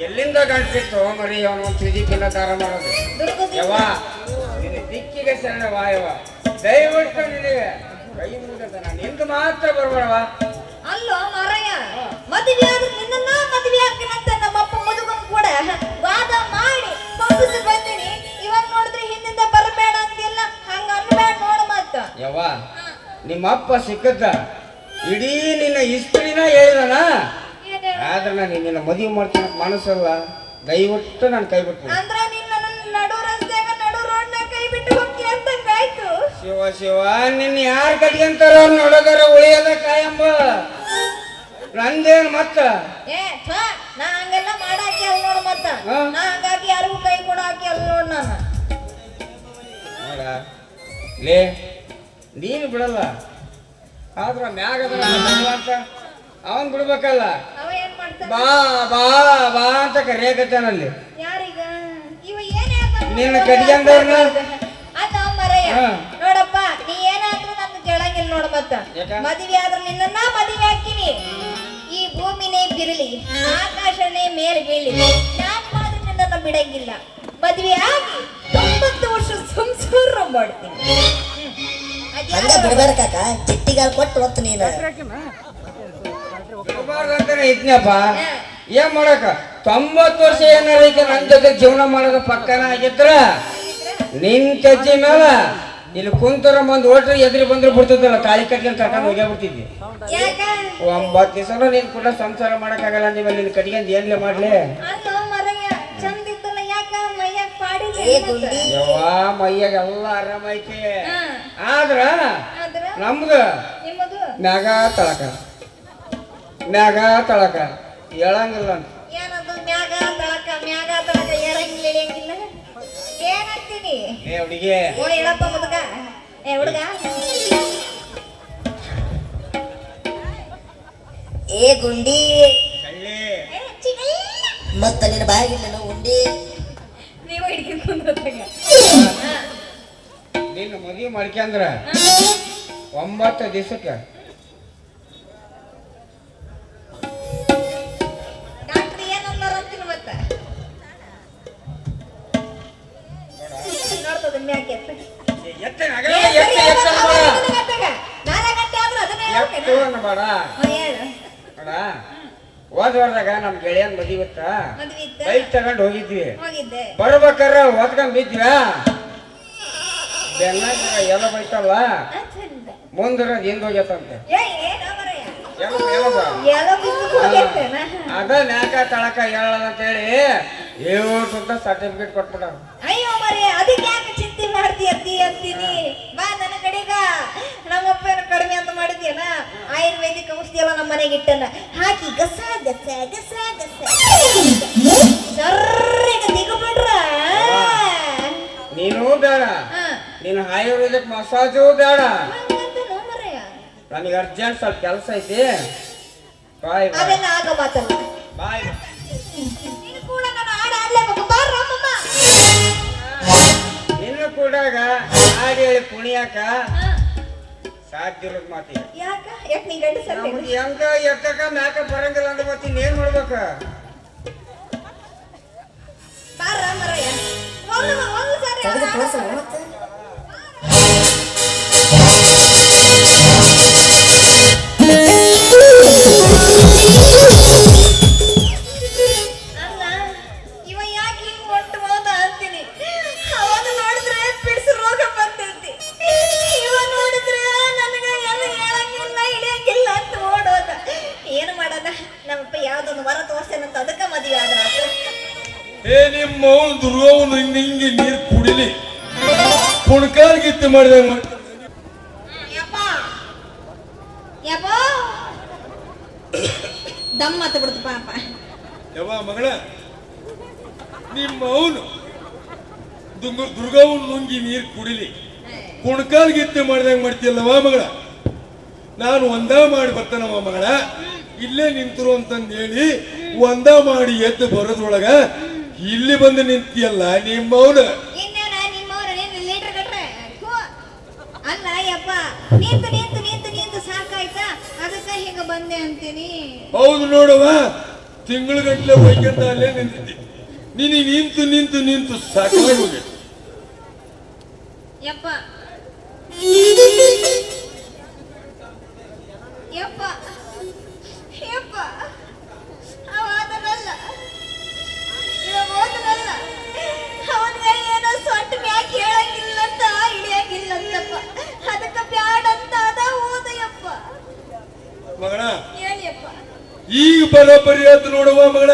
ಎಲ್ಲಿಂದ ಗಂಟಿತ್ತು ಮರಿ ಅವನು ತಿದಿಕ್ಕಿಲ್ಲ ದಾರ ಮಾಡೋದು? ಯವ್ವ ನಿನ್ನ ದಿಕ್ಕಿಗೆ ಶರಣ ಯವ್ವ. ದಯವಿಟ್ಟು ನಿನಗೆ ಕೈ ಮುಗಿದ ನಿಂದು ಮಾತ್ರ ಬರ್ಬೇಡವ ಅಲ್ಲೋ ಮಾರಯ್ಯ ಮದುವೆ ಆದ್ರೆ ನಿನ್ನ ಮದುವೆ ಆಗ್ತೀನಂತ ನಮ್ಮಪ್ಪ ಮದುಗನ್ ಕೂಡ. ವಾದ ಮಾಡಿ ಪಂಪಿಸಿ ಬಂದಿನಿ. ಇವಾಗ ನೋಡಿದ್ರೆ ಹಿಂದಿಂದ ಬರಬೇಡ ಅಂತಿಲ್ಲ ಹಂಗ ಅನ್ಬೇಡ ನೋಡ ಮತ್ತ. ಯವ್ವ ನಿಮ್ಮ ಅಪ್ಪ ಸಿಕ್ಕದ್ದ ಇಡೀ ನಿನ್ನ ಇಸ್ತ್ರಿನ ಹೇಳಿದನಾ? ಆದ್ರೆ ನಾನು ನಿನ್ನ ಮದುವೆ ಮಾಡ್ತೀನಿ ಮನಸ್ಸಲ್ಲ ದಯವಿಟ್ಟು ನಾನು ಕೈ ಬಿಟ್ಟು ಅಂದ್ರ ನಿನ್ನ ನಡು ರಸ್ತೆಗ ನಡು ರೋಡ್ನಾಗ ಕೈ ಬಿಟ್ಟು ಹೋಗಿ ಅಂದಂಗಾಯ್ತು ಶಿವ ಶಿವ ನಿನ್ನ ಯಾರು ಕಟ್ಕೊಂತಾರ ನೋಡೋದಾರ ಉಳಿಯೋದ ಕಾಯಂಬ ನಂದೇನು ಮತ್ತ? ಏ ಛ, ನಾ ಹಂಗೆಲ್ಲ ಮಾಡಾಕಿ ಅಲ್ಲ ನೋಡು ಮತ್ತ. ಹಾ? ನಾ ಹಂಗಾಗಿ ಯಾರಿಗೂ ಕೈ ಕೊಡಾಕಿ ಅಲ್ಲ ನೋಡ್ ನಾನು. ನೋಡ. ಲೇ ನೀನು ಬಿಡಲ್ಲ. ಆದ್ರ ಮ್ಯಾಗ ಅಂತ ಅವನ್ ಬಿಡ್ಬೇಕಲ್ಲ. ಬಾ ಬಾ ಬಾ ಅಂತ ಕರೆಯಕತ್ತಾನಲ್ಲಿ. ಯಾರೀಗ? ಇವ ಏನ್ ಹೇಳ್ತಾನ ನಿನ್ನ ಕಟ್ಕೊಂಡವ್ರ್ನ? ಅಲ್ಲ ಮರಯ್ಯ. ನೋಡಪ್ಪ ನೀ ಏನಾದ್ರೂ ನನ್ನ ಕೇಳಂಗಿಲ್ಲ ನೋಡ ಮತ್ತ? ಮದುವೆ ಆದ್ರೆ ನಿನ್ನ ಮದುವೆ ಹಾಕಿನಿ ಈ ಭೂಮಿನೇ ಬಿರಲಿ ಆಕಾಶನೇ ಮೇಲೆ ಬೀಳಿ ನಾನು ಮಾತ್ರ ನಿನ್ನನ್ನ ಬಿಡಂಗಿಲ್ಲ. ಮದುವೆ ಆಗಿ ತೊಂಬತ್ತು ವರ್ಷ ಸಂಸಾರ ಮಾಡ್ತೀನಿ. ಹ್ಮ್. ಅದ್ಯಾವ- ಹಂಗ ಬಿಡಬೇಡ ಕಾಕ. ಚಿಟ್ಟಿಗಾಲ್ ಕೊಟ್ಟು ಹೊತ್ತು ನೀನು. ಬಿಡಬಾರ್ದಂತಾನೆ ಇದ್ನಪ್ಪ. ಏನ್ ಮಾಡಕ ತೊಂಬತ್ತು ವರ್ಷ ಏನಾರ ಐತೆ ನನ್ ಜೊತೆ ಜೀವನ ಮಾಡೋದು ಪಕ್ಕನ ಆಗಿದ್ರ? ನಿನ್ ಕಜ್ಜಿ ಮೇಲ ಇಲ್ಲಿ ಕುಂತರ ಬಂದು ಓಟ್ರಿ ಎದ್ರಿ ಬಂದ್ರೆ ಬಿಡ್ತಿದ್ದಲ್ಲ ತಾಳಿ ಕಟ್ಕೊಂಡು ಕರ್ಕೊಂಡು ಹೋಗೇ ಬಿಡ್ತಿದ್ವಿ ಯಾಕ? ಒಂಬತ್ತು ದಿವಸನೂ ನೀನ್ ಕೂಡ ಸಂಸಾರ ಮಾಡಕ್ಕಾಗಲ್ಲ ನೀವ್ ನಿನ್ ಕಟ್ಕೊಂಡ್ ಏನ್ಲೇ ಮಾಡ್ಲಿ? ಯವ್ವ ಮೈಯಾಗ ಎಲ್ಲ ಆರಾಮೈತಿ. ಹಾ. ಆದ್ರ ಆದ್ರ? ನಮ್ದು ನಿಮ್ಮದು? ಮ್ಯಾಗ ತಳಕ. ಮ್ಯಾಗ ತಳಕ. ಹೇಳಂಗಿಲ್ಲ ಅಂತ ಏನದು ಮ್ಯಾಗ ತಳಕ ಮ್ಯಾಗ ತಳಕ ಏರಂಗಿಲ್ಲ ಇಳಿಯಂಗಿಲ್ಲ ಏನಾಗ್ತೀನಿ ಏ ಹುಡುಗಿ. ಓ ಹೇಳಪ್ಪ ಮುದುಕ. ಏ ಹುಡುಗ. ಏ ಗುಂಡಿ. ಕಳ್ಳಿ. ಏ, ಚಿಗಲ್ಲ. ಮತ್ತ ನಿನ್ನ ಬಾಯಿಗಿಲ್ಲ ಉಂಡಿ. ನೀವು ಹಿಡ್ಕೊಂಡು. ನಿನ್ನ ಮದುವೆ ಮಾಡ್ಕ್ಯಾಂದ್ರ ಒಂಬತ್ತು ದಿವಸಕ್ಕೆ ಹೋದ ವಾರದಾಗ ನಮ್ ಗೆಳೆಯನ್ ಮದಿ ಗೊತ್ತ? ಬೈಕ್ ತಗೊಂಡ್ ಹೋಗಿದ್ವಿ. ಬರ್ಬೇಕಾರ ಹೊತ್ಕೊಂಡ್ ಬಿದ್ವಿ ಬೆನ್ನಾಗ ಎಲ್ಲ ಬೈತಲ್ಲ? ಮುಂದಿರ ಹಿಂದ್ ಹೋಗ್ಯತಂತೆ? ಅದ ನ್ಯಾಕ ತಳಕ ಹೇಳಲ್ಲ ಅಂತೇಳಿ ಏಳು ಸರ್ಟಿಫಿಕೇಟ್ ಕೊಟ್ಬಿಟ್ಟು ಅಯ್ಯೋ ಮರಿ ಅದಕ್ಕೆ ಯಾಕೆ ಚಿಂತೆ ಮಾಡ್ತೀಯ ಅಂತೀನಿ? ಬಾ ಕಡೆಗ ನಮ್ಮಪ್ಪ ಏನು ಕಡಿಮೆ ಅಂತ ಮಾಡಿದ್ಯನ? ಆಯುರ್ವೇದಿಕ್ ಔಷಧಿ ಎಲ್ಲ ನಮ್ಮ ಮನೆಗೆ ಇಟ್ಟನ. ಹಾಕಿ ಗಸ ಗಸ ಗಸ ಗಸ. ಸರ್ರಿಗೆ ನೀನು ಬೇಡ. ನೀನು ಆಯುರ್ವೇದಿಕ್ ಮಸಾಜು ಬೇಡ. ನನಗೆ ಅರ್ಜೆಂಟ್ ಸ್ವಲ್ಪ ಕೆಲಸ ಐತಿ. ಬಾಯ್ ಆಗ ಮಾತಲ್ಲ. ಬಾಯ್. ನೀನು ಕೂಡ ನಾನು ಆಡ ಆಡ್ಲೇಬೇಕು ಬಾರ ಅಮ್ಮಮ್ಮ ನಿನ್ನ ಕೂಡಾಗ ಹಾಡು ಹೇಳಿ ಕುಣಿಯಾಕ ಹಾ. ಸಾಧ್ಯ ಮಾತಿ ಯಾಕ? ಯಾಕೆ ನೀ ಗಂಡ ಸರ್ ನಮ್ಗೆ ಹೆಂಗ ಎತ್ತಕ ಮ್ಯಾಕ ಬರಂಗಿಲ್ಲ ಅಂದ್ರೆ ಮತ್ತೆ ಇನ್ನೇನ್ ಮಾಡ್ಬೇಕ ಬಾರ ಮರಯ್ಯ. ಒಂದು ಒಂದು ಸಾರಿ ಕುಣ್ಕಾಲ್ ಗಿತ್ತು ಮಾಡಿದಂಗ ದಮ್ ಮಾತು ಬಿಡ್ತು ಪಾಪ. ಯವ್ವ ಮಗಳ ನಿಮ್ಮ ಅವನು ದುಂಗ ದುರ್ಗವನ್ ನುಂಗಿ ನೀರು ಕುಡಿಲಿ. ಕುಣ್ಕಾಲ್ ಗಿತ್ತಿ ಮಾಡಿದಂಗ ಮಾಡ್ತಿಯಲ್ಲವ ಮಗಳ. ನಾನು ಒಂದ ಮಾಡಿ ಬರ್ತಾನವ ಮಗಳ. ಇಲ್ಲೇ ನಿಂತರು ಅಂತಂದು ಹೇಳಿ ಒಂದ ಮಾಡಿ ಎದ್ದು ಬರೋದ್ರೊಳಗ ಇಲ್ಲಿ ಬಂದು ನಿಂತಿಯಲ್ಲ ನಿಮ್ಮವನು ಇನ್ನೇನ ನಿಮ್ಮವ್ರು ನಿನ್ನ ಲೀಟರ್ ಕಟ್ರೆ ಥು. ಅಲ್ಲ ಯಪ್ಪ ನಿಂತು ನಿಂತು ನಿಂತು ನಿಂತು ಸಾಕಾಯ್ತಾ? ಅದಕ್ಕೆ ಹಿಂಗ ಬಂದೆ ಅಂತೀನಿ. ಹೌದು ನೋಡುವ ತಿಂಗಳ ಗಂಟ್ಲೆ ಹೋಗ್ಯಂತ ಅಲ್ಲೇ ನಿಂತಿದ್ದೆ. ನೀನು ನಿಂತು ನಿಂತು ನಿಂತು ಸಾಕಾಗಿ ಯಪ್ಪ. ಯಪ್ಪ. ಯಪ್ಪ. ಸೊಟ್ಟ ಮ್ಯಾಕ್ ಹೇಳಂಗಿಲ್ಲಂತ ಇಳಿಯಂಗಿಲ್ಲಂತಪ್ಪ. ಅದಕ್ಕ ಬ್ಯಾಡ ಅಂತ ಅದ ಹೋದಯಪ್ಪ. ಮಗಳ ಹೇಳಿಯಪ್ಪ. ಈಗ ಬರೋಬ್ಬರಿ ಅಂತ ನೋಡುವ ಮಗಳ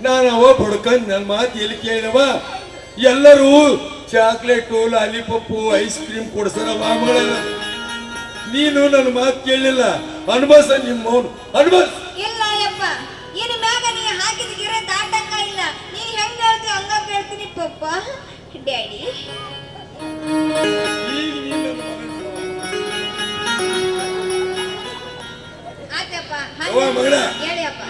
ನಾನು ಅವ ಬಡ್ಕಂಡ್ ನನ್ನ ಮಾತು ಎಲ್ಲಿ ಕೇಳಿದವ? ಎಲ್ಲರೂ ಚಾಕ್ಲೇಟು ಲಾಲಿಪಪ್ಪು ಐಸ್ ಕ್ರೀಮ್ ಕೊಡ್ಸರ ಮಗಳ ನೀನು ನನ್ನ ಮಾತು ಕೇಳಲಿಲ್ಲ ಅನ್ಬಸ ನಿಮ್ಮವನು. ಅನ್ಬಸ್! ಇಲ್ಲ ಯಪ್ಪ ಇನ್ನು ಮ್ಯಾಗ ನೀ ಹಾಕಿದ ಗಿರೆ ದಾಟಂಗ ಇಲ್ಲ. ನೀ ಹೆಂಗ ಹೇಳ್ತಿ ಹಂಗ ಕೇಳ್ತೀನಿ ಪಪ್ಪ. ಡ್ಯಾಡಿ ಆತಪ್ಪ ಮಗಳ. ಹೇಳಿಯಪ್ಪ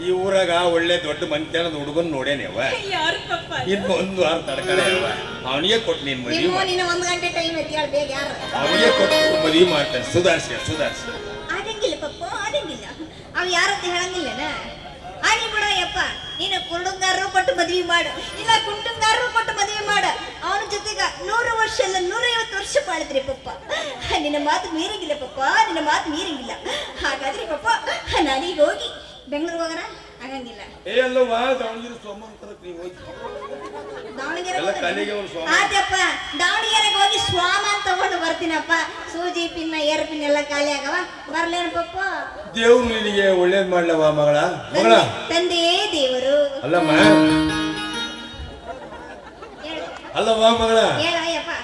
ಈ ಊರಾಗ ಒಳ್ಳೆ ದೊಡ್ಡ ಮಂತ್ಯಾನದ ಹುಡುಗನ್ ನೋಡೇನೇವ ಯಾರು ಪಪ್ಪ ಇನ್ನು ಒಂದು ವಾರ ತಡ್ಕಡೆ ಅವ ಅವನಿಗೆ ಕೊಟ್ಟು ನೀನ್ ಮದುವೆ ನಿಮ್ಮ ನಿನ್ನ ಒಂದು ಗಂಟೆ ಟೈಮ್ ಐತಿ ಹೇಳ ಬೇಗ ಯಾರು? ಅವನಿಗೆ ಕೊಟ್ಟು ಮದುವೆ ಮಾಡ್ತಾನೆ. ಸುಧಾರ್ಸಿ ಸುಧಾರ್ಸಿ. ಆಗಂಗಿಲ್ಲ ಪಪ್ಪ ಆಗಂಗಿಲ್ಲ ಅವ್ ಯಾರ ಹೇಳಂಗಿಲ್ಲನ? ಆಗ್ಲಿ ಬಿಡ ನೀನು ಕುರುಡುಂಗಾರರು ಕೊಟ್ಟು ಮದ್ವಿ ಮಾಡು. ಇಲ್ಲ, ಕುಂಟುಂಗಾರರು ಕೊಟ್ಟು ಮದ್ವಿ ಮಾಡು. ಅವನ ಜೊತೆಗ ನೂರು ವರ್ಷ ಅಲ್ಲ, ನೂರೈವತ್ತು ವರ್ಷ ಬಾಳಿದ್ರಿ ಪಪ್ಪ. ನಿನ್ನ ಮಾತು ಮೀರಂಗಿಲ್ಲ ಪಪ್ಪ, ನಿನ್ನ ಮಾತು ಮೀರಂಗಿಲ್ಲ. ಹಾಗಾದ್ರೆ ಪಪ್ಪ, ನಾನೀಗ ಹೋಗಿ ಬೆಂಗಳೂರು ಹೋಗೋಣ? ಆಗಂಗಿಲ್ಲ. ಏ ಅಲ್ಲವಾ ದಾವಣಗೆರೆ ಸೋಮಂತರಕ್ಕೆ ನೀವು ಹೋಗಿ. ದಾವಣಗೆರೆ. ಆತಪ್ಪ ದಾವಣಗೆರೆಗೆ ಹೋಗಿ ಸ್ವಾಮ ಅಂತ ತಗೊಂಡು ಬರ್ತೀನಪ್ಪ. ಸೂಜಿ ಪಿನ್ನ ಏರ್ ಪಿನ್ ಎಲ್ಲ ಖಾಲಿ ಆಗವ? ಬರ್ಲೇನು ಪಪ್ಪ? ದೇವ್ರು ನಿನಗೆ ಒಳ್ಳೇದ್ ಮಾಡ್ಲವ ಮಗಳ? ಮಗಳ? ತಂದೆಯೇ ದೇವರು. ಅಲ್ಲಮ್ಮ. ಅಲ್ಲವ ಮಗಳ?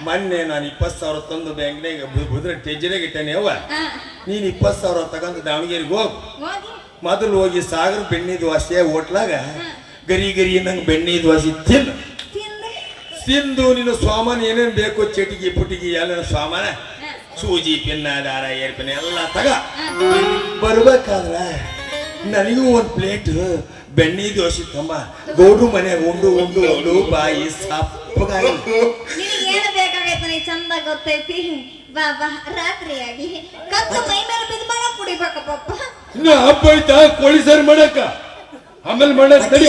ಮೊನ್ನೆ ನಾನು ಇಪ್ಪತ್ತು ಸಾವಿರ ತಂದು ಬ್ಯಾಂಕ್ನಾಗ ಬುದ್ರ ಟೆಜ್ಜಿನಾಗ ಇಟ್ಟೇನೆ ಅವ್ವ. ನೀನ್ ಇಪ್ಪತ್ತು ಸಾವಿರ ತಗೊಂಡು ದಾವಣಗೆರೆಗೆ ಹೋಗು. ಮೊದಲು ಹೋಗಿ ಸಾಗರ ಬೆಣ್ಣೆ ದೋಸೆ ಹೋಟ್ಲಾಗ. ಗರಿ ಗರಿ ನಂಗೆ ಬೆಣ್ಣೆ ದೋಸೆ ತಿನ್ನು. ತಿಂದು ನಿನ್ನ ಸ್ವಾಮಾನ ಏನೇನು ಬೇಕು ಚಟಿಗೆ ಪುಟಿಗೆ ಎಲ್ಲ ಸ್ವಾಮಾನ. ಸೂಜಿ ಪಿನ್ನ ದಾರ ಏರ್ಪಿನ ಎಲ್ಲ ತಗ. ಬರ್ಬೇಕಾದ್ರೆ ನನಗೂ ಒಂದು ಪ್ಲೇಟ್ ಬೆಣ್ಣೆ ದೋಸೆ ತಮ್ಮ ಗೌಡ್ರು ಮನೆ ಉಂಡು ಉಂಡು ಉಂಡು ಬಾಯಿ ಸಪ್ಪಗಾಗಿ ಏನು ಬೇಕಾಗೈತೆ ನನಗೆ ಚಂದ ಗೊತ್ತೈತಿ. ಬಾ ಬಾ ರಾತ್ರಿ ಆಗಿ ಕತ್ತು ಮೈ ಮೇಲೆ ಬಿದ್ದು ಮಾಡ ಕುಡಿಬೇಕ ಪಪ್ಪ ಇನ್ನು ಹಬ್ಬ ಐತಾ ಕೋಳಿ ಸಾರು ಮಾಡಕ್ಕ ಆಮೇಲೆ ಮಾಡಕ್ ತಡಿ.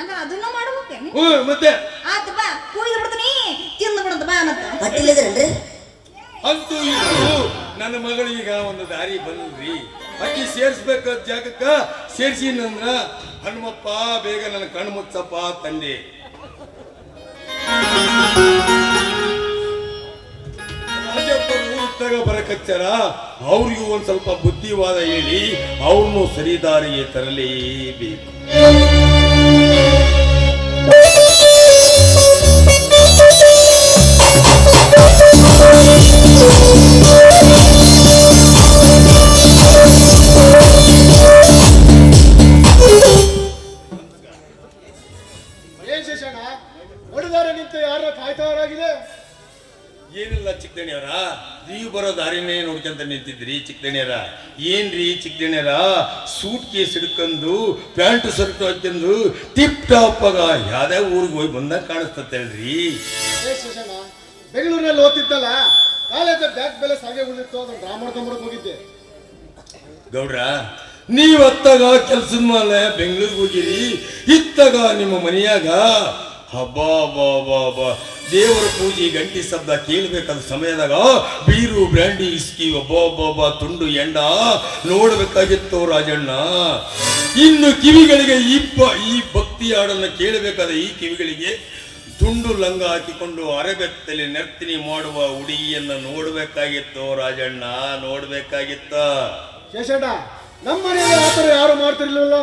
ಅಂದ್ರೆ ಅದನ್ನ ಮಾಡ್ಬೇಕೇನಿ? ಹ್ಞೂ ಮತ್ತೆ. ಆತು ಕುಯ್ದು ಬಿಡ್ತೀನಿ ತಿಂದು ಬಾ ಅಂತೂ ಇದು ನನ್ನ ಮಗಳೀಗ ಒಂದು ದಾರಿ ಬಂದ್ರಿ. ಅಕ್ಕಿ ಸೇರ್ಸ್ಬೇಕಾದ ಜಾಗಕ್ಕ ಸೇರ್ಸಿನಂದ್ರ ಹನುಮಪ್ಪ ಬೇಗ ನನ್ನ ಕಣ್ಣು ಮುಚ್ಚಪ್ಪ ತಂದೆ. ರಾಜಪ್ಪರು ಬರಕಚ್ಚಾರ. ಅವ್ರಿಗೂ ಒಂದ್ ಸ್ವಲ್ಪ ಬುದ್ಧಿವಾದ ಹೇಳಿ ಅವನು ಸರಿದಾರಿಗೆ ತರಲೇಬೇಕು. ಏನ್ ಶೇಷಣ್ಣ ಹೊಡೆದಾರೆ ನಿಂತು ಯಾರ ಕಾಯ್ತಾರಾಗಿದೆ ಏನಿಲ್ಲ ಚಿಕ್ಕದಣಿಯವರ ನೀವು ಬರೋ ದಾರಿನೇ ನೋಡ್ಕೊಂತ ನಿಂತಿದ್ರಿ ಚಿಕ್ಕದಣಿಯರ. ಏನ್ರಿ ಚಿಕ್ಕದಣಿಯರ ಸೂಟ್ ಕೇಸ್ ಹಿಡ್ಕೊಂಡು ಪ್ಯಾಂಟ್ ಶರ್ಟ್ ಹಾಕೊಂಡು ಟಿಪ್ ಟಾಪ್ ಆಗ ಯಾವ್ದೇ ಊರಿಗೆ ಹೋಗಿ ಬಂದಾಗ ಕಾಣಿಸ್ತಲ್ರಿ ಏ ಶೇಷಣ್ಣ ಬೆಂಗಳೂರಿನಲ್ಲಿ ಓದ್ತಿದ್ದಲ್ಲ ಕಾಲೇಜ್ ಬ್ಯಾಗ್ ಬೆಲೆ ಸಾಗೆ ಉಳಿದಿತ್ತು ಅದನ್ನ ಡ್ರಾ ಮಾಡ್ಕೊಂಬರಕ್ ಹೋಗಿದ್ದೆ. ಗೌಡ್ರ ನೀವ್ ಅತ್ತಾಗ ಕೆಲ್ಸದ ಮೇಲೆ ಬೆಂಗಳೂರಿಗೆ ಹೋಗಿರಿ, ಇತ್ತಾಗ ನಿಮ್ಮ ಮನೆಯಾಗ, ಹಬ್ಬ, ಬಾ ಬಾ ಬಾ. ದೇವರ ಪೂಜೆ ಗಂಟಿ ಶಬ್ದ ಕೇಳಬೇಕಾದ ಸಮಯದಾಗ, ಬೀರು, ಬ್ರ್ಯಾಂಡಿ, ಇಸ್ಕಿ, ಒಬ್ಬ ತುಂಡು, ಎಂಡ ನೋಡಬೇಕಾಗಿತ್ತು ರಾಜಣ್ಣ. ಇನ್ನು ಕಿವಿಗಳಿಗೆ ಇಪ್ಪ ಈ ಭಕ್ತಿ ಹಾಡನ್ನು ಕೇಳಬೇಕಾದ ಈ ಕಿವಿಗಳಿಗೆ ತುಂಡು ಲಂಗ ಹಾಕಿಕೊಂಡು ಅರೆಬೆತ್ತಲಿ ನರ್ತಿನಿ ಮಾಡುವ ಹುಡುಗಿಯನ್ನ ನೋಡಬೇಕಾಗಿತ್ತು ರಾಜಣ್ಣ, ನೋಡಬೇಕಾಗಿತ್ತ. ನಮ್ಮ ಮನೆಯಲ್ಲಿ ಆ ಥರ ಯಾರು ಮಾಡ್ತಿರ್ಲಿಲ್ಲ?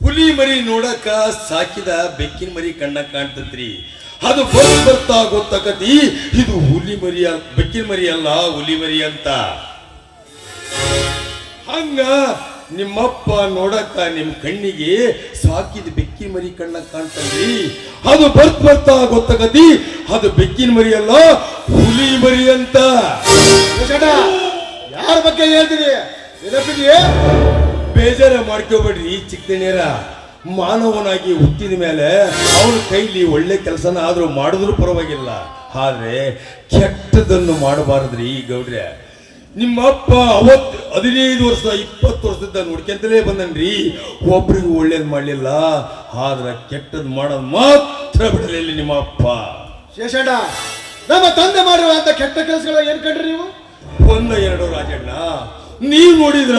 ಹುಲಿ ಮರಿ ನೋಡಕ ಸಾಕಿದ ಬೆಕ್ಕಿನ ಮರಿ ಕಣ್ಣ ಕಾಣ್ತತ್ರಿ. ಅದು ಬರ್ತ ಬರ್ತಾ ಗೊತ್ತಾಕತಿ ಇದು ಹುಲಿ ಮರಿ ಬೆಕ್ಕಿನ ಮರಿ ಅಲ್ಲ ಹುಲಿ ಮರಿ ಅಂತ. ಹಂಗ ನಿಮ್ಮಪ್ಪ ನೋಡಕ ನಿಮ್ ಕಣ್ಣಿಗೆ ಸಾಕಿದ ಬೆಕ್ಕಿನ ಮರಿ ಕಣ್ಣ ಕಾಣ್ತಲ್ರಿ ಅದು ಬರ್ತ ಬರ್ತಾ ಗೊತ್ತಾಕತಿ ಅದು ಬೆಕ್ಕಿನ ಮರಿ ಅಲ್ಲ ಹುಲಿ ಮರಿ ಅಂತ. ಯಾರ ಬಗ್ಗೆ ಹೇಳ್ತೀನಿ ನೆನಪಿದೆಯೇ? ಬೇಜಾರ ಮಾಡ್ಕೋಬೇಡ್ರಿ ಚಿಕ್ಕನೇರ ಮಾನವನಾಗಿ ಹುಟ್ಟಿದ ಮೇಲೆ ಅವನ ಕೈಲಿ ಒಳ್ಳೆ ಕೆಲಸನ ಆದರೂ ಮಾಡಿದ್ರು ಪರವಾಗಿಲ್ಲ. ಆದ್ರೆ ಕೆಟ್ಟದನ್ನು ಮಾಡಬಾರದ್ರಿ ಗೌಡ್ರೆ. ನಿಮ್ಮ ಅಪ್ಪ ಅವತ್ತು ಹದಿನೈದು ವರ್ಷ ಇಪ್ಪತ್ತು ವರ್ಷದಿಂದ ನೋಡ್ಕೊಂತಲೇ ಬಂದನ್ರಿ. ಒಬ್ರಿಗೂ ಒಳ್ಳೇದು ಮಾಡಲಿಲ್ಲ. ಆದ್ರೆ ಕೆಟ್ಟದ್ ಮಾಡೋದು ಮಾತ್ರ ಬಿಡಲಿಲ್ಲ ನಿಮ್ಮ ಅಪ್ಪ ಶೇಷಣ್ಣ ನಮ್ಮ ತಂದೆ ಮಾಡಿರುವಂತ ಕೆಟ್ಟ ಕೆಲಸಗಳ ಏನ್ ಕಂಡ್ರಿ ನೀವು? ಒಂದು ಎರಡು ರಾಜಣ್ಣ ನೀವ್ ನೋಡಿದ್ರ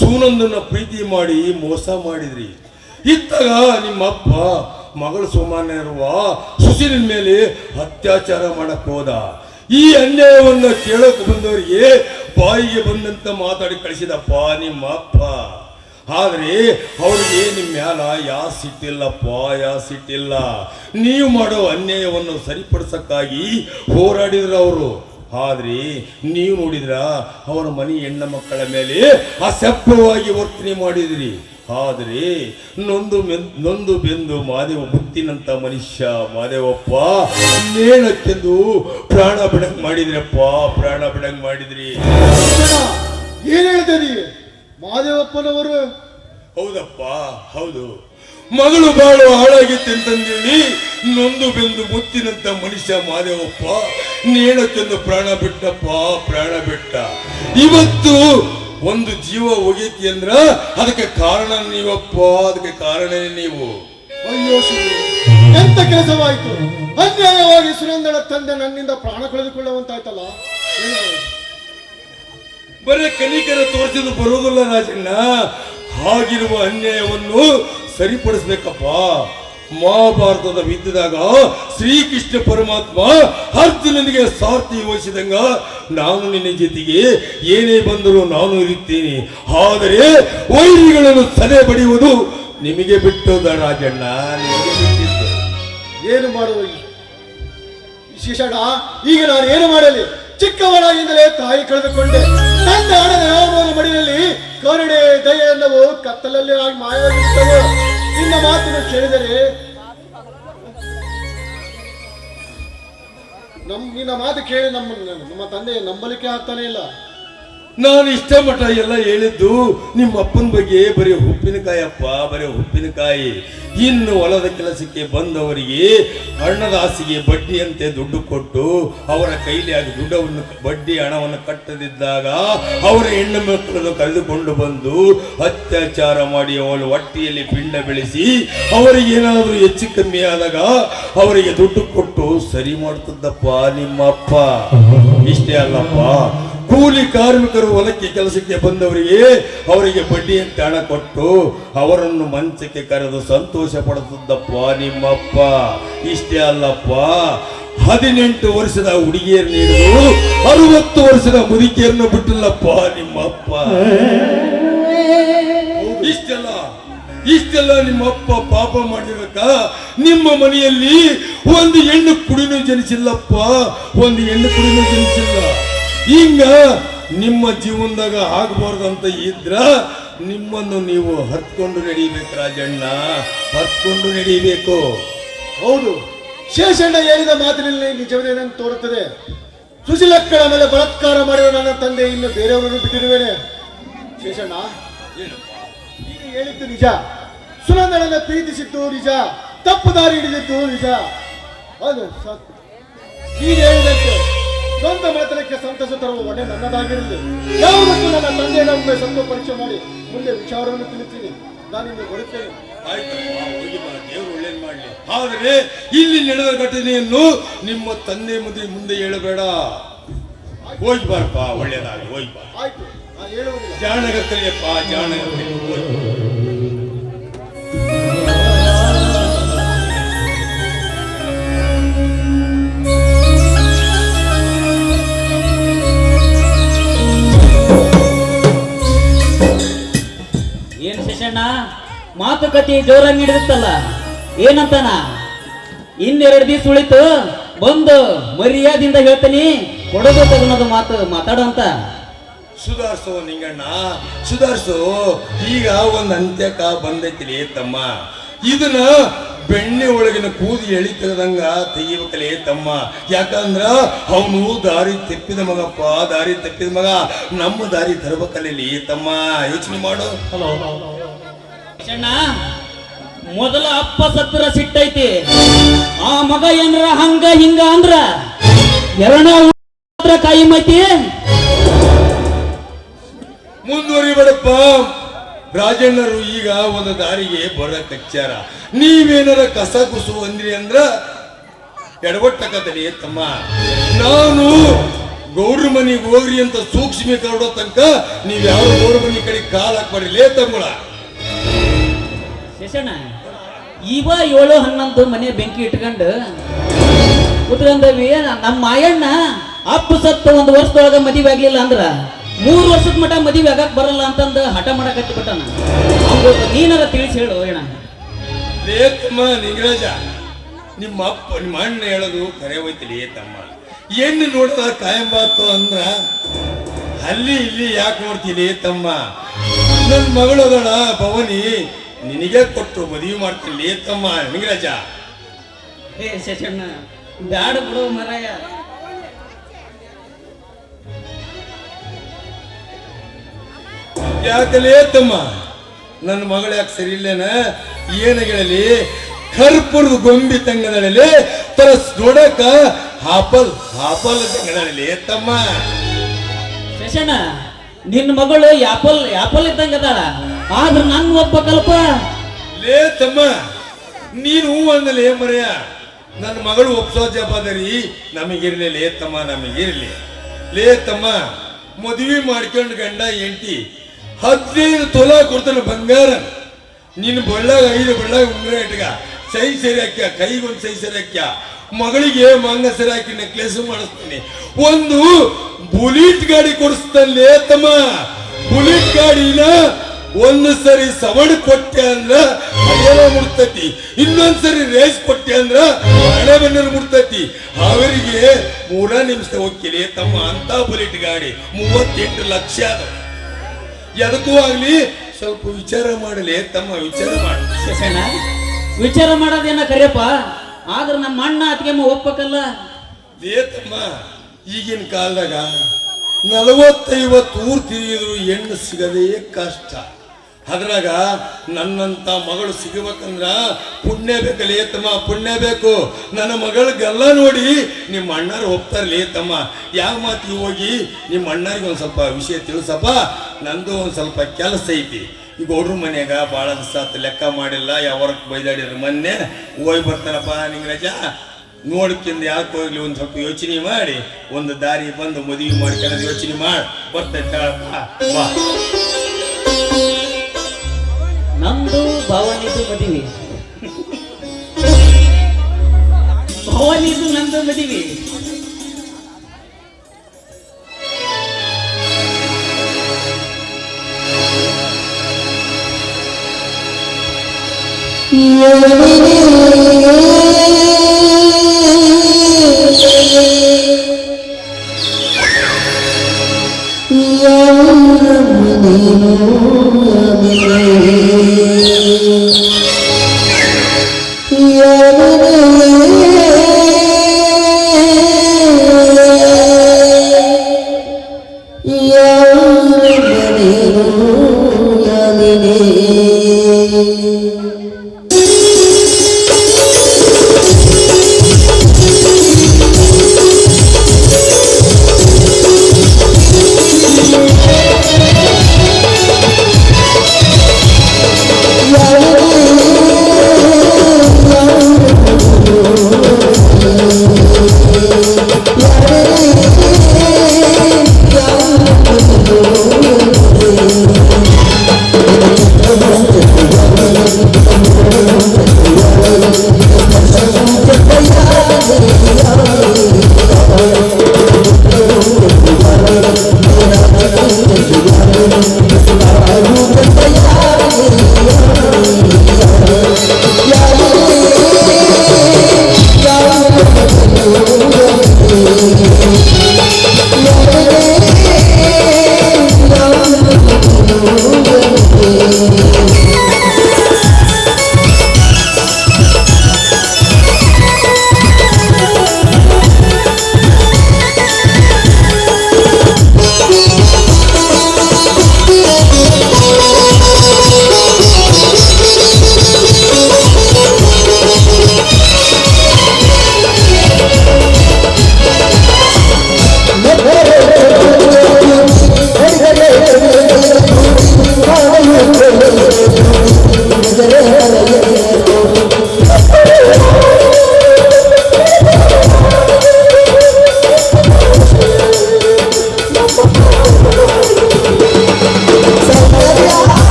ಸೂನಂದನ್ನ ಪ್ರೀತಿ ಮಾಡಿ ಮೋಸ ಮಾಡಿದ್ರಿ. ಇತ್ತಾಗ ನಿಮ್ಮ ಅಪ್ಪ ಮಗಳು ಸುಮಾನ ಇರುವ ಸುಶೀಲಿನ ಮೇಲೆ ಅತ್ಯಾಚಾರ ಮಾಡಕ್ ಹೋದ. ಈ ಅನ್ಯಾಯವನ್ನ ಕೇಳಕ್ ಬಂದವರಿಗೆ ಬಾಯಿಗೆ ಬಂದಂತ ಮಾತಾಡಿ ಕಳಿಸಿದಪ್ಪ ನಿಮ್ಮ ಅಪ್ಪ ಆದ್ರೆ ಅವ್ರಿಗೆ ನಿಮ್ಮ ಮ್ಯಾಲ ಯಾ ಸಿಟ್ಟಿಲ್ಲಪ್ಪ ಯಾ ಸಿಟ್ಟಿಲ್ಲ. ನೀವು ಮಾಡೋ ಅನ್ಯಾಯವನ್ನು ಸರಿಪಡಿಸಕ್ಕಾಗಿ ಹೋರಾಡಿದ್ರು ಅವರು. ಆದ್ರೆ ನೀವು ನೋಡಿದ್ರ ಅವರ ಮನೆ ಹೆಣ್ಣ ಮಕ್ಕಳ ಮೇಲೆ ಅಸಭ್ಯವಾಗಿ ವರ್ತನೆ ಮಾಡಿದ್ರಿ. ಆದ್ರೆ ನೊಂದು ನೊಂದು ಬೆಂದು ಮಾದೇವ ಮುತ್ತಿನಂತ ಮನುಷ್ಯ ಮಾದೇವಪ್ಪ ನೇಣಕ್ಕೆಂದು ಪ್ರಾಣ ಬಿಡಂಗ್ ಮಾಡಿದ್ರಪ್ಪ ಪ್ರಾಣ ಬಿಡಂಗ್ ಮಾಡಿದ್ರಿ. ಏನ್ ಹೇಳ್ತೀರಿ ಮಾದೇವಪ್ಪನವರು? ಹೌದಪ್ಪ ಹೌದು. ಮಗಳು ಬಾಳು ಹಾಳಾಗಿತ್ತು ಅಂತಂದೇಳಿ ನೊಂದು ಬೆಂದು ಮುತ್ತಿನಂತ ಮನುಷ್ಯ ಮಾದೇವಪ್ಪ ನೇಣಕ್ಕೆಂದು ಪ್ರಾಣ ಬಿಟ್ಟಪ್ಪ ಪ್ರಾಣ ಬಿಟ್ಟ. ಇವತ್ತು ಒಂದು ಜೀವ ಹೋಗೈತಿ ಅಂದ್ರ ಅದಕ್ಕೆ ಕಾರಣ ನೀವಪ್ಪ ಅದಕ್ಕೆ ಕಾರಣ ನೀವು. ಅಯ್ಯೋ ಎಂತ ಕೆಲಸವಾಯ್ತು? ಅನ್ಯಾಯವಾಗಿ ಸುರೇಂದ್ರ ತಂದೆ ನನ್ನಿಂದ ಪ್ರಾಣ ಕಳೆದುಕೊಳ್ಳುವಂತಾಯ್ತಲ್ಲ? ಬರೇ ಕನಿಕರ ತೋರಿಸಿದ್ರು ಬರೋದಿಲ್ಲ ರಾಜಣ್ಣ. ಹಾಗಿರುವ ಅನ್ಯಾಯವನ್ನು ಸರಿಪಡಿಸ್ಬೇಕಪ್ಪ. ಮಹಾಭಾರತದ ಯುದ್ಧದಾಗ ಶ್ರೀಕೃಷ್ಣ ಪರಮಾತ್ಮ ಅರ್ಜುನನಿಗೆ ಸಾರ್ಥಿ ವಹಿಸಿದಂಗ ನಾನು ನಿನ್ನ ಜೊತೆಗೆ ಏನೇ ಬಂದರೂ ನಾನು ಇರುತ್ತೇನೆ. ಆದರೆ ವೈರಿಗಳನ್ನು ಸದೆ ಬಡಿಯುವುದು ನಿಮಗೆ ಬಿಟ್ಟದ ರಾಜಣ್ಣ? ನಿಮಗೆ ಬಿಟ್ಟಿದ್ದು. ಏನು ಮಾಡುವ ವಿಶೇಷಣ ಈಗ ನಾನು ಏನು ಮಾಡಲಿ? ಚಿಕ್ಕವನಾಗಿಂದಲೇ ತಾಯಿ ಕಳೆದುಕೊಂಡೆ. ನನ್ನ ಹಣದ ಮಡಿನಲ್ಲಿ ಕರುಣೆ, ದಯೆ ಎಲ್ಲವೂ ಕತ್ತಲಲ್ಲಿ ಆಗಿ ಮಾಯವಾಗಿರುತ್ತವೆ ನಿನ್ನ ಮಾತನ್ನು ಕೇಳಿದರೆ ನಮ್ ನಿನ್ನ ಮಾತು ಕೇಳಿ ನಮ್ಮ ನಮ್ಮ ತಂದೆ ನಂಬಲಿಕ್ಕೆ ಆಗ್ತಾನೆ ಇಲ್ಲ. ನಾನು ಇಷ್ಟ ಮಠ ಎಲ್ಲ ಹೇಳಿದ್ದು ನಿಮ್ಮ ಅಪ್ಪನ ಬಗ್ಗೆ ಬರೀ ಉಪ್ಪಿನಕಾಯಪ್ಪ, ಬರೀ ಉಪ್ಪಿನಕಾಯಿ. ಇನ್ನು ಹೊಲದ ಕೆಲಸಕ್ಕೆ ಬಂದವರಿಗೆ ಹಣ್ಣದ ಆಸೆಗೆ ಬಡ್ಡಿಯಂತೆ ದುಡ್ಡು ಕೊಟ್ಟು ಅವರ ಕೈಲಿ ಆಗಿ ದುಡ್ಡವನ್ನು, ಬಡ್ಡಿ ಹಣವನ್ನು ಕಟ್ಟದಿದ್ದಾಗ ಅವರ ಹೆಣ್ಣು ಮಕ್ಕಳನ್ನು ಕರೆದುಕೊಂಡು ಬಂದು ಅತ್ಯಾಚಾರ ಮಾಡಿ ಅವಳು ಹೊಟ್ಟೆಯಲ್ಲಿ ಪಿಂಡ ಬೆಳೆಸಿ ಅವರಿಗೆ ಏನಾದರೂ ಹೆಚ್ಚು ಕಮ್ಮಿ ಆದಾಗ ಅವರಿಗೆ ದುಡ್ಡು ಕೊಟ್ಟು ಸರಿ ಮಾಡ್ತದ್ದಪ್ಪ ನಿಮ್ಮ ಅಪ್ಪ ಇಷ್ಟೇ ಅಲ್ಲಪ್ಪ. ಕೂಲಿ ಕಾರ್ಮಿಕರು ಹೊಲಕ್ಕೆ ಕೆಲಸಕ್ಕೆ ಬಂದವರಿಗೆ ಅವರಿಗೆ ಬಡ್ಡಿಯಂತ ಹಣ ಕೊಟ್ಟು ಅವರನ್ನು ಮಂಚಕ್ಕೆ ಕರೆದು ಸಂತೋಷ ಪಡುತ್ತಿದ್ದಪ್ಪ ನಿಮ್ಮಪ್ಪ. ಇಷ್ಟೇ ಅಲ್ಲಪ್ಪ, ಹದಿನೆಂಟು ವರ್ಷದ ಹುಡುಗಿಯರು ನೀಡಿದ್ರು ಅರವತ್ತು ವರ್ಷದ ಮುದುಕಿಯನ್ನು ಬಿಟ್ಟಿಲ್ಲಪ್ಪ ನಿಮ್ಮಪ್ಪ. ಇಷ್ಟೆಲ್ಲ ಇಷ್ಟೆಲ್ಲ ನಿಮ್ಮಪ್ಪ ಪಾಪ ಮಾಡಿರಕ ನಿಮ್ಮ ಮನೆಯಲ್ಲಿ ಒಂದು ಹೆಣ್ಣು ಕುಡಿನೂ ಜನಿಸಿಲ್ಲಪ್ಪ, ಒಂದು ಹೆಣ್ಣು ಕುಡಿನೂ ಜನಿಸಿಲ್ಲ. ಹಿಂಗ ನಿಮ್ಮ ಜೀವನದಾಗ ಅಂತ ಇದ್ರ ನಿಮ್ಮನ್ನು ನೀವು ಹತ್ಕೊಂಡು ನಡೀಬೇಕು ರಾಜಣ್ಣ. ಹತ್ಕೊಂಡು ನಡೀಬೇಕು ಹೌದು. ಶೇಷಣ್ಣ ಹೇಳಿದ ಮಾತಿನಲ್ಲಿ ನಿಜವೇನೆಂದು ತೋರುತ್ತದೆ. ಸುಶೀಲಕ್ಕಳ ಮೇಲೆ ಬಲಾತ್ಕಾರ ಮಾಡಿದ ನನ್ನ ತಂದೆ ಇನ್ನು ಬೇರೆಯವರನ್ನು ಬಿಟ್ಟಿರುವೇನೆ. ಶೇಷಣ್ಣ ನೀನು ಹೇಳಿದ್ದು ನಿಜ. ಸುನಂದಳನ್ನ ಪ್ರೀತಿಸಿದ್ದು ನಿಜ. ತಪ್ಪು ದಾರಿ ಹಿಡಿದಿದ್ದು ನಿಜ. ಅದು ನೀನು ಹೇಳಿದಂತೆ. ಸ್ವಂತ ಮಾತನಕ್ಕೆ ಸಂತಸ ತರುವ ಒಡೆ ನನ್ನದಾಗಿರಲಿ. ಯಾವುದಕ್ಕೂ ನನ್ನ ತಂದೆಯ ಒಮ್ಮೆ ಸ್ವಲ್ಪ ಪರೀಕ್ಷೆ ಮಾಡಿ. ಮುಂದೆ ವಿಚಾರವನ್ನು ತಿಳಿಸ್ತೀನಿ ಇಲ್ಲಿ ಬರುತ್ತೇನೆ. ಆಯ್ತು. ದೇವ್ರು ಒಳ್ಳೇದ್ ಮಾಡ್ಲಿ. ಆದ್ರೆ ಇಲ್ಲಿ ನಡೆದ ಘಟನೆಯನ್ನು ನಿಮ್ಮ ತಂದೆ ಮುಂದೆ ಮುಂದೆ ಹೇಳಬೇಡ. ಹೋಗಿ ಬಾರಪ್ಪ. ಒಳ್ಳೇದಾಗಲಿ. ಹೋಗಿ ಬಾ. ಆಯ್ತು. ನಾನು ಜಾಣಗತ್ತಲೆಯಪ್ಪ. ಜಾಣಗತ್ತಲೆ ಹೋಗಿ ಶೇಷಣ್ಣ ಮಾತುಕತೆ ಜೋರಾಗಿ ಹಿಡಿದಿತ್ತಲ್ಲ ಏನಂತಾನ ಇನ್ನೆರಡು ದಿವಸ ಉಳಿತು ಬಂದು ಮರ್ಯಾದಿಂದ ಹೇಳ್ತೀನಿ. ಕೊಡೋದು ತಗೊಳೋದು ಮಾತು ಮಾತಾಡೋಂತ ಅಂತ. ಸುಧಾರ್ಸು ನಿಂಗಣ್ಣ ಸುಧಾರ್ಸು ಈಗ ಒಂದು ಅಂತ್ಯಕ ಬಂದೈತಿಲಿ ತಮ್ಮ. ಇದನ್ನ ಬೆಣ್ಣೆ ಒಳಗಿನ ಕೂದಿ ಎಳಿ ತೆಗೆದಂಗ ತೆಗಿಬೇಕಲೇ ತಮ್ಮ. ಯಾಕಂದ್ರ ಅವನು ದಾರಿ ತಪ್ಪಿದ ಮಗಪ್ಪ ದಾರಿ ತಪ್ಪಿದ ಮಗ ನಮ್ಮ ದಾರಿ ತರಬೇಕಲ್ಲಿ ತಮ್ಮ. ಯೋಚನೆ ಮಾಡು. ಶೇಷಣ್ಣ ಮೊದಲ ಅಪ್ಪ ಸತ್ರ ಸಿಟ್ಟೈತಿ. ಆ ಮಗ ಏನ್ರ ಹಂಗ ಹಿಂಗ ಅಂದ್ರ ಎರಡ ಕಾಯಿ ಮೈತಿ? ಮುಂದುವರಿಬೇಡಪ್ಪ. ರಾಜಣ್ಣರು ಈಗ ಒಂದು ದಾರಿಗೆ ಬರ ಕಚ್ಚಾರ. ನೀವೇನಾರ ಕಸ ಕುಸು ಅಂದ್ರಿ ಅಂದ್ರ ಎಡವಟ್ಟಕತ್ತಡಿ ತಮ್ಮ ನಾನು ಗೌಡ್ರ ಮನೆಗೆ ಹೋಗ್ರಿ ಅಂತ ಸೂಕ್ಷ್ಮ ಕರಡೋ ತನಕ ನೀವ್ ಯಾವ ಗೌಡ್ರ ಮನೆ ಕಡೆ ಕಾಲ್ ಹಾಕ್ಬಾರಿ ಲೇ ತಮ್ಮಳ. ಶೇಷಣ್ಣ ಇವ ಏಳು ಹನ್ನೊಂದು ಮನೆ ಬೆಂಕಿ ಇಟ್ಕೊಂಡು ಕುತ್ಕೊಂಡವಿ, ನಮ್ಮ ಮಾಯಣ್ಣ ಅಪ್ಪು ಸತ್ತು ಒಂದು ವರ್ಷದೊಳಗ ಮದುವೆ ಆಗ್ಲಿಲ್ಲ ಅಂದ್ರ ಮೂರು ವರ್ಷದ ಮಟ ಮದುವೆ ಆಗಕ್ ಬರಲ್ಲ ಅಂತಂದು ಹಠ ಮಾಡಕತ್ತಿ ಬಿಟ್ಟನ ಅವ್ನು ನೀನಾರ ತಿಳಿಸಿ ಹೇಳು ಅಣ್ಣ. ನಿಮ್ಮ ಅಪ್ಪ, ನಿಮ್ಮ ಅಣ್ಣ ಹೇಳೋದು ಕರೆ ಹೋಯ್ತಿಲಿ ತಮ್ಮ. ಏನು ನೋಡಿದ ಕಾಯಂ ಬಾತು ಅಂದ್ರ, ಅಲ್ಲಿ ಇಲ್ಲಿ ಯಾಕೆ ನೋಡ್ತೀನಿ ತಮ್ಮ. ನನ್ನ ಮಗಳು ಭವನಿ ನಿನಗೆ ಕೊಟ್ಟು ಮದುವೆ ಮಾಡ್ತೀನಿ ತಮ್ಮ ನಿಂಗರಾಜ ಏ ಶಶಣ್ಣ ಬ್ಯಾಡ ಬಿಡು ಮರಾಯ. ಯಾಕಲೇ ತಮ್ಮ ನನ್ನ ಮಗಳು ಯಾಕೆ ಸರಿ ಇಲ್ಲೇನ ಏನು ಹೇಳಲಿ? ಕರ್ಪುರದ ಗೊಂಬಿ ತಂಗದಳಲಿ ತರಸ್ ನೋಡಕ ಹಾಪಲ್ ಹಾಪಲ್ ತಂಗದಲ್ಲಿ ತಮ್ಮ ಶಶಣ್ಣ ನಿನ್ನ ಮಗಳು ಯಾಪಲ್ ಯಾಪಲ್ ಇದ್ದಂಗ ಅದಾಳ. ಆದ್ರ ನನ್ ಒಬ್ಬ ಕಲ್ಪ. ಲೇ ತಮ್ಮ, ನೀನು ಅಂದಲೇ ಮರೆಯ? ನನ್ನ ಮಗಳು ಒಪ್ಸೋ ಜವಾಬ್ದಾರಿ ನಮಗಿರ್ಲಿ, ಲೇ ತಮ್ಮ, ನಮಗಿರ್ಲಿ. ಲೇ ತಮ್ಮ, ಮದುವೆ ಮಾಡ್ಕೊಂಡು ಗಂಡ ಎಂಟಿ ಹದಿನೈದು ತೊಲ ಕೊಡ್ತಾನೆ ಬಂಗಾರ. ನಿನ್ನ ಬಳ್ಳಾಗ, ಐದು ಬಳ್ಳಾಗ ಉಂಗ್ರ ಇಟ್ಗ ಸೈ ಸರಿ ಹಾಕ್ಯ, ಕೈಗೊಂದು ಸೈ ಸರಿ ಹಾಕ್ಯ. ಮಗಳಿಗೆ ಮಂಗ ಸರಿ ಹಾಕಿ ನೆಕ್ಲೆಸ್ ಮಾಡಿಸ್ತೀನಿ. ಒಂದು ಬುಲಿಟ್ ಗಾಡಿ ಕೊಡಿಸ್ತಾನೆ ತಮ್ಮ. ಬುಲಿಟ್ ಗಾಡಿನ ಒಂದು ಸರಿ ಸವಣ ಕೊಟ್ಟೆ ಅಂದ್ರ ಅದೇನೋ ಮುಡ್ತತಿ ಇನ್ನೊಂದ್ ಸರಿ ರೇಸ್ ಕೊಟ್ಟೆ ಅಂದ್ರ ಹಣೆ ಬೆನ್ನಲ್ಲಿ ಮುಡ್ತತಿ. ಅವರಿಗೆ ಮೂರ ನಿಮಿಷ ಹೋಗ್ತೀರಿ ತಮ್ಮ ಅಂತ ಬುಲೆಟ್ ಗಾಡಿ ಮೂವತ್ತೆಂಟು ಲಕ್ಷ ಅದು. ಎದಕ್ಕೂ ಆಗ್ಲಿ ಸ್ವಲ್ಪ ವಿಚಾರ ಮಾಡಲಿ ತಮ್ಮ ವಿಚಾರ ಮಾಡಿ. ವಿಚಾರ ಮಾಡೋದೇನ ಕರಿಯಪ್ಪ? ಆದ್ರ ನಮ್ಮ ಅಣ್ಣ ಅದಕ್ಕೆ ಒಪ್ಪಕಲ್ಲ ಲೇ ತಮ್ಮ ಈಗಿನ ಕಾಲದಾಗ ನಲವತ್ತೈವತ್ತು ಊರು ತಿರುಗಿದ್ರು ಹೆಣ್ಣು ಸಿಗದೇ ಕಷ್ಟ. ಅದ್ರಾಗ ನನ್ನಂತ ಮಗಳು ಸಿಗಬೇಕಂದ್ರ ಪುಣ್ಯ ಬೇಕು ತಮ್ಮ, ಪುಣ್ಯ ಬೇಕು. ನನ್ನ ಮಗಳಿಗೆಲ್ಲ ನೋಡಿ ನಿಮ್ಮ ಅಣ್ಣರು ಹೋಗ್ತಾರಲಿ ತಮ್ಮ. ಯಾವ ಮಾತಿಗೆ ಹೋಗಿ ನಿಮ್ಮ ಅಣ್ಣರಿಗೆ ಒಂದು ಸ್ವಲ್ಪ ವಿಷಯ ತಿಳಿಸಪ್ಪ. ನಂದು ಒಂದು ಸ್ವಲ್ಪ ಕೆಲಸ ಐತಿ. ಈಗ ಹುಡ್ರ ಮನೆಯಾಗ ಭಾಳ ದಿವಸ ಲೆಕ್ಕ ಮಾಡಿಲ್ಲ ಯಾವರಕ್ಕೆ ಬೈದಾಡಿದ್ರು ಮೊನ್ನೆ. ಹೋಗಿ ಬರ್ತಾರಪ್ಪ ನಿಂಗೆ ರಜಾ ನೋಡ್ಕಿಂದ ಯಾಕೆ ಹೋಗ್ಲಿ, ಒಂದು ಸ್ವಲ್ಪ ಯೋಚನೆ ಮಾಡಿ. ಒಂದು ದಾರಿ ಬಂದು ಮದುವೆ ಮಾಡ್ಕೊಳ್ಳೋದು ಯೋಚನೆ ಮಾಡಿ. ಬರ್ತೈತೆ ನಮ್ದು ಭವನಿದು ಮದುವೆ. ಭವನಿದು ನಂದು ಮದುವೆ. Thank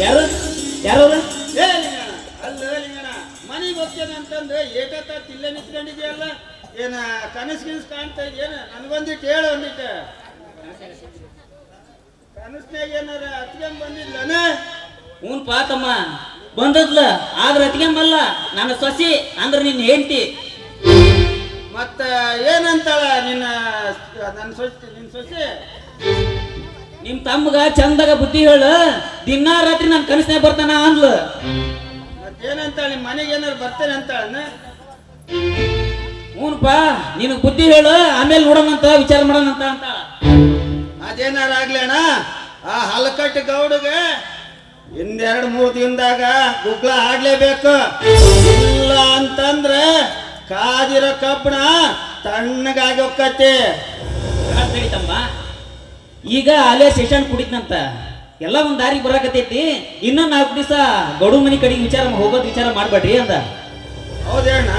ಯಾರು? ಯಾರು ಮನೆಗೆ ಹೋಗ್ತೇನೆ ಅಂತಂದ್ರೆ ಏಕತ್ತ ತಿಲ್ಲ ನಿಂತ್ಕೊಂಡಿದ್ಯಲ್ಲ ಏನ ಕನಸು ಗಿನಸು ಕಾಣ್ತಾ ಇದೆಯೇನ ನನ್ಗೊಂದಿಟ್ಟು ಹೇಳು ಒಂದಿಟ್ಟು ಕನಸ್ನಾಗ ಏನಾರ ಹತ್ಕೊಂಡ್ ಬಂದಿಲ್ಲನ ಹ್ಞೂ ಪಾತಮ್ಮ ಬಂದದ್ಲ, ಆದ್ರ ಹತ್ಕೊಂಬಲ್ಲ ನನ್ನ ಸೊಸಿ ಅಂದ್ರೆ ನಿನ್ನ ಹೆಂಡತಿ. ಮತ್ತ ಏನಂತಾಳ ನಿನ್ನ ನನ್ನ ಸೊಸಿ ನಿನ್ನ ಸೊಸಿ? ನಿಮ್ ತಮ್ಮಗ ಚಂದಾಗ ಬುದ್ಧಿ ಹೇಳು ದಿನ ರಾತ್ರಿ ನನ್ ಕನಸನೆ ಬರ್ತಾನ ಅಂದ್ಲು. ಮತ್ತೇನಂತಾಳ ನಿಮ್ ಮನೆಗೆ ಏನಾರು ಬರ್ತೇನೆ ಅಂತ ಹ್ಞೂನಪ್ಪ ನಿನಗ್ ಬುದ್ಧಿ ಹೇಳು ಆಮೇಲೆ ನೋಡೋಣಂತ ವಿಚಾರ ಮಾಡೋಣಂತ ಅಂತ ಅದೇನಾರ ಆಗ್ಲೇಣ ಆ ಹಲಕಟ್ಟು ಗೌಡಗೆ ಇನ್ನೆರಡು ಮೂರು ದಿನದಾಗ ಗುಗ್ಲ ಆಡ್ಲೇಬೇಕು ಇಲ್ಲ ಅಂತಂದ್ರೆ ಕಾದಿರೋ ಕಬ್ಬಣ ತಣ್ಣಗಾಗಿ ಹೋಗ್ತೈತಿ ತಮ್ಮ ಈಗ ಅಲ್ಲೇ ಸೆಷನ್ ಕುಡಿದ್ನಂತ. ಎಲ್ಲ ಒಂದು ದಾರಿಗೆ ಬರಾಕತೈತಿ ಇನ್ನೂ ನಾಲ್ಕು ದಿವಸ ಗಡು ಮನೆ ಕಡೆಗೆ ವಿಚಾರ ಹೋಗೋದು ವಿಚಾರ ಮಾಡ್ಬೇಡ್ರಿ ಅಂದ. ಹೌದೇಣ್ಣ?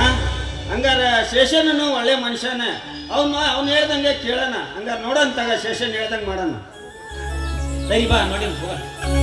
ಹಂಗಾರ ಶೇಷನನು ಒಳ್ಳೆ ಮನುಷ್ಯನ. ಅವನು ಅವ್ನು ಹೇಳ್ದಂಗೆ ಕೇಳೋಣ. ಹಂಗಾರ ನೋಡೋಣ ತಗ ಶೇಷನ್ ಹೇಳ್ದಂಗೆ ಮಾಡೋಣ. ಸರಿ ಬಾ ನೋಡಿ ಹೋಗೋಣ.